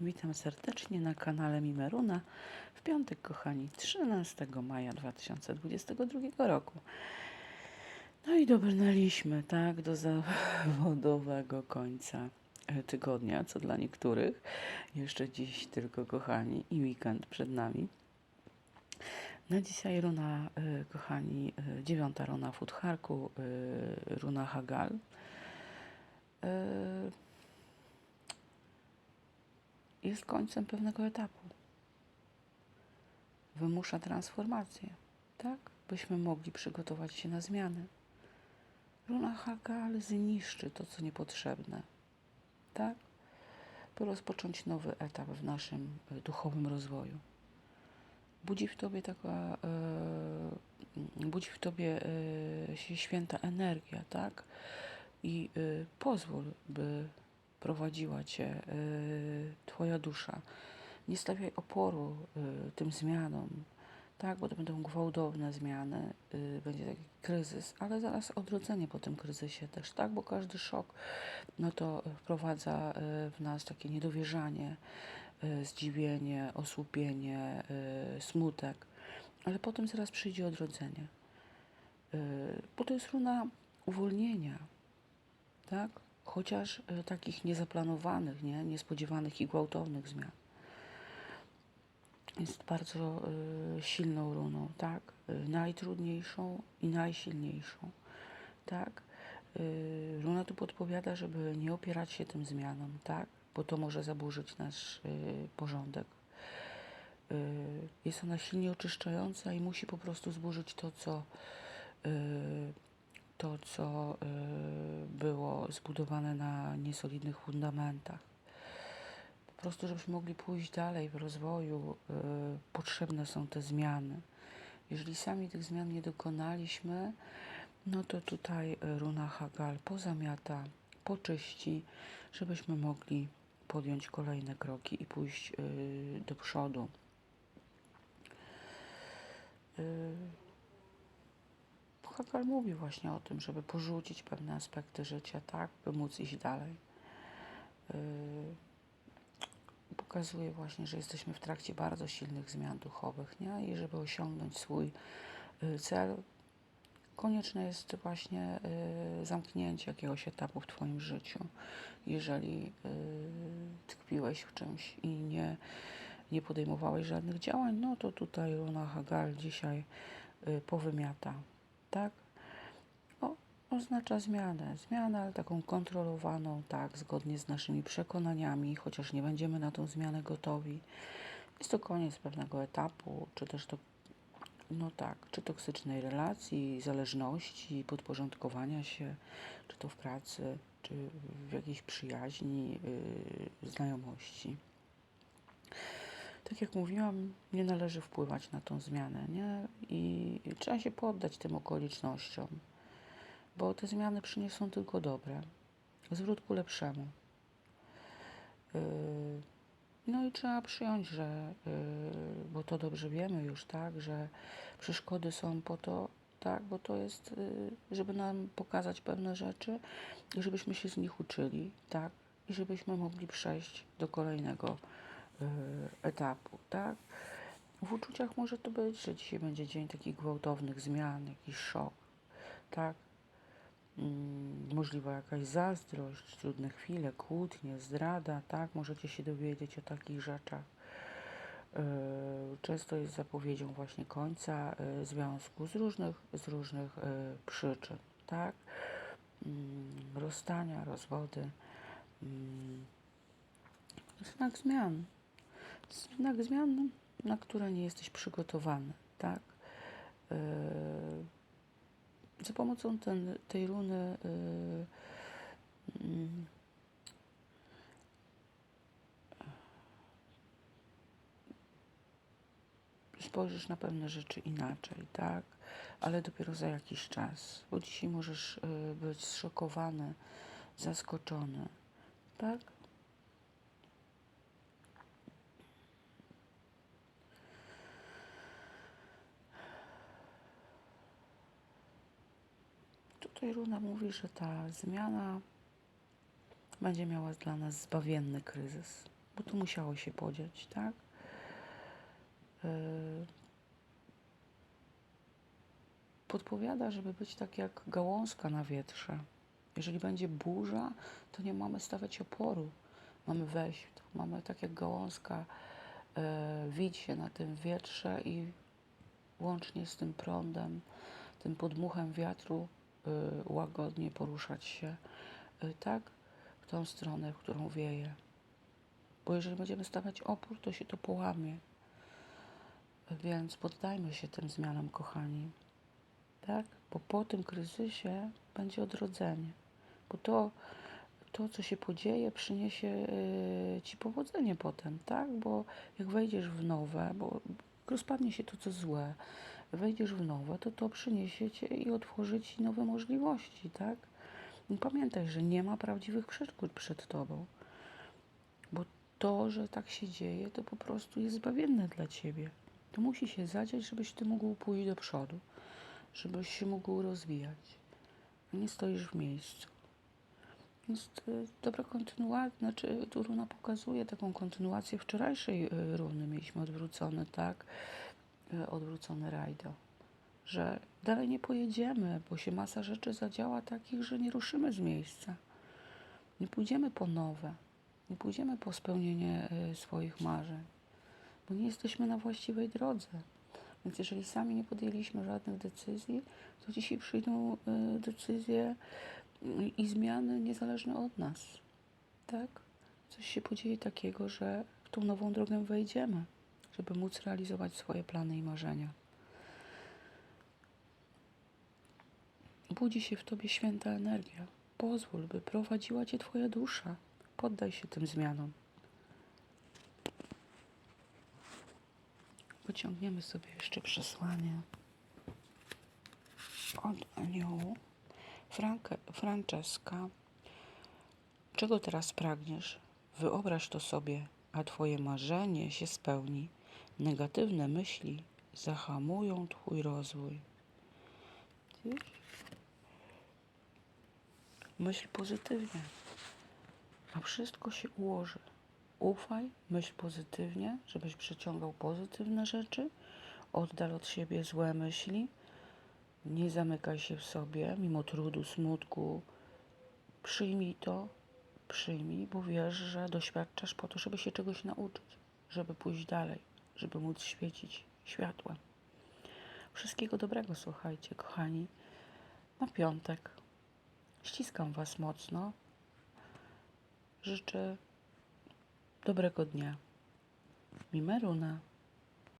Witam serdecznie na kanale Mimeruna w piątek, kochani, 13 maja 2022 roku. No i dobrnęliśmy, tak, do zawodowego końca e, tygodnia, co dla niektórych. Jeszcze dziś tylko, kochani, i weekend przed nami. Na dzisiaj runa, e, kochani, e, dziewiąta runa Futharku, runa Hagal. E, jest końcem pewnego etapu. Wymusza transformację, tak? Byśmy mogli przygotować się na zmiany. Runa Hagal zniszczy to, co niepotrzebne, tak? By rozpocząć nowy etap w naszym e, duchowym rozwoju. Budzi w tobie taka, e, budzi w tobie e, się święta energia, tak? I e, pozwól, by prowadziła Cię y, Twoja dusza. Nie stawiaj oporu y, tym zmianom, tak, bo to będą gwałtowne zmiany, y, będzie taki kryzys, ale zaraz odrodzenie po tym kryzysie też, tak, bo każdy szok, no to wprowadza y, w nas takie niedowierzanie, y, zdziwienie, osłupienie, y, smutek, ale potem zaraz przyjdzie odrodzenie, y, bo to jest runa uwolnienia, tak, chociaż y, takich niezaplanowanych, nie? niespodziewanych i gwałtownych zmian. Jest bardzo y, silną runą, tak? Y, najtrudniejszą i najsilniejszą, tak? Runa tu podpowiada, żeby nie opierać się tym zmianom, tak? Bo to może zaburzyć nasz porządek. Jest ona silnie oczyszczająca i musi po prostu zburzyć to, co to, co y, było zbudowane na niesolidnych fundamentach. Po prostu, żebyśmy mogli pójść dalej w rozwoju, y, potrzebne są te zmiany. Jeżeli sami tych zmian nie dokonaliśmy, no to tutaj y, runa Hagal pozamiata, poczyści, żebyśmy mogli podjąć kolejne kroki i pójść do przodu. Y, Hagal mówi właśnie o tym, żeby porzucić pewne aspekty życia, tak, by móc iść dalej. Yy, pokazuje właśnie, że jesteśmy w trakcie bardzo silnych zmian duchowych, nie? I żeby osiągnąć swój yy, cel, konieczne jest właśnie yy, zamknięcie jakiegoś etapu w Twoim życiu. Jeżeli yy, tkwiłeś w czymś i nie, nie podejmowałeś żadnych działań, no to tutaj Runa Hagal dzisiaj yy, powymiata tak? O, oznacza zmianę. Zmianę, ale taką kontrolowaną, tak, zgodnie z naszymi przekonaniami, chociaż nie będziemy na tą zmianę gotowi. Jest to koniec pewnego etapu, czy też to, no tak, czy toksycznej relacji, zależności, podporządkowania się, czy to w pracy, czy w jakiejś przyjaźni, yy, znajomości tak jak mówiłam, nie należy wpływać na tą zmianę, nie? I trzeba się poddać tym okolicznościom, bo te zmiany przyniosą tylko dobre, zwrót ku lepszemu. Yy, no i trzeba przyjąć, że, yy, bo to dobrze wiemy już, tak, że przeszkody są po to, tak, bo to jest, yy, żeby nam pokazać pewne rzeczy i żebyśmy się z nich uczyli, tak, i żebyśmy mogli przejść do kolejnego etapu, tak? W uczuciach może to być, że dzisiaj będzie dzień takich gwałtownych zmian, jakiś szok, tak? Mm, możliwa jakaś zazdrość, trudne chwile, kłótnie, zdrada, tak? Możecie się dowiedzieć o takich rzeczach. Y, Często jest zapowiedzią właśnie końca y, związku z różnych, z różnych przyczyn, tak? Mm, Rozstania, rozwody. mm, Znak zmian, znak zmian, na które nie jesteś przygotowany, tak? Yy, za pomocą ten, tej runy yy, mm, spojrzysz na pewne rzeczy inaczej, tak? Ale dopiero za jakiś czas, bo dzisiaj możesz yy, być zszokowany, zaskoczony, tak? Tutaj Runa mówi, że ta zmiana będzie miała dla nas zbawienny kryzys. bo to musiało się podziać, tak? Yy, podpowiada, żeby być tak jak gałązka na wietrze. Jeżeli będzie burza, to nie mamy stawiać oporu. Mamy wejść, mamy tak jak gałązka e, wić się na tym wietrze i łącznie z tym prądem, tym podmuchem wiatru łagodnie poruszać się e, tak w tą stronę, w którą wieje. Bo jeżeli będziemy stawiać opór, to się to połamie. Więc poddajmy się tym zmianom, kochani. Tak? Bo po tym kryzysie będzie odrodzenie. Bo to, to co się podzieje, przyniesie y, ci powodzenie potem, tak? Bo jak wejdziesz w nowe, bo rozpadnie się to, co złe, wejdziesz w nowe, to to przyniesie cię i otworzy ci nowe możliwości, tak? Pamiętaj, że nie ma prawdziwych przeszkód przed tobą. Bo to, że tak się dzieje, to po prostu jest zbawienne dla ciebie. To musi się zadziać, żebyś ty mógł pójść do przodu, żebyś się mógł rozwijać. Nie stoisz w miejscu. Więc y, dobra kontynuacja, znaczy runa pokazuje taką kontynuację wczorajszej y, runy. Mieliśmy odwrócony, tak? Y, Odwrócony rajdo. Że dalej nie pojedziemy, bo się masa rzeczy zadziała takich, że nie ruszymy z miejsca. Nie pójdziemy po nowe. Nie pójdziemy po spełnienie swoich marzeń, bo nie jesteśmy na właściwej drodze. Więc jeżeli sami nie podjęliśmy żadnych decyzji, to dzisiaj przyjdą decyzje i zmiany niezależne od nas. Tak? Coś się podzieje takiego, że w tą nową drogę wejdziemy, żeby móc realizować swoje plany i marzenia. Budzi się w tobie święta energia. Pozwól, by prowadziła cię twoja dusza. Poddaj się tym zmianom. Pociągniemy sobie jeszcze przesłanie od aniołu. Franke, Franceska, czego teraz pragniesz? Wyobraź to sobie, a twoje marzenie się spełni. Negatywne myśli zahamują twój rozwój. Myśl pozytywnie, a wszystko się ułoży. Ufaj, myśl pozytywnie, żebyś przyciągał pozytywne rzeczy. Oddal od siebie złe myśli. Nie zamykaj się w sobie, mimo trudu, smutku. Przyjmij to, przyjmij, bo wiesz, że doświadczasz po to, żeby się czegoś nauczyć, żeby pójść dalej, żeby móc świecić światłem. Wszystkiego dobrego, słuchajcie, kochani. Na piątek. Ściskam Was mocno. Życzę dobrego dnia. Mimeruna.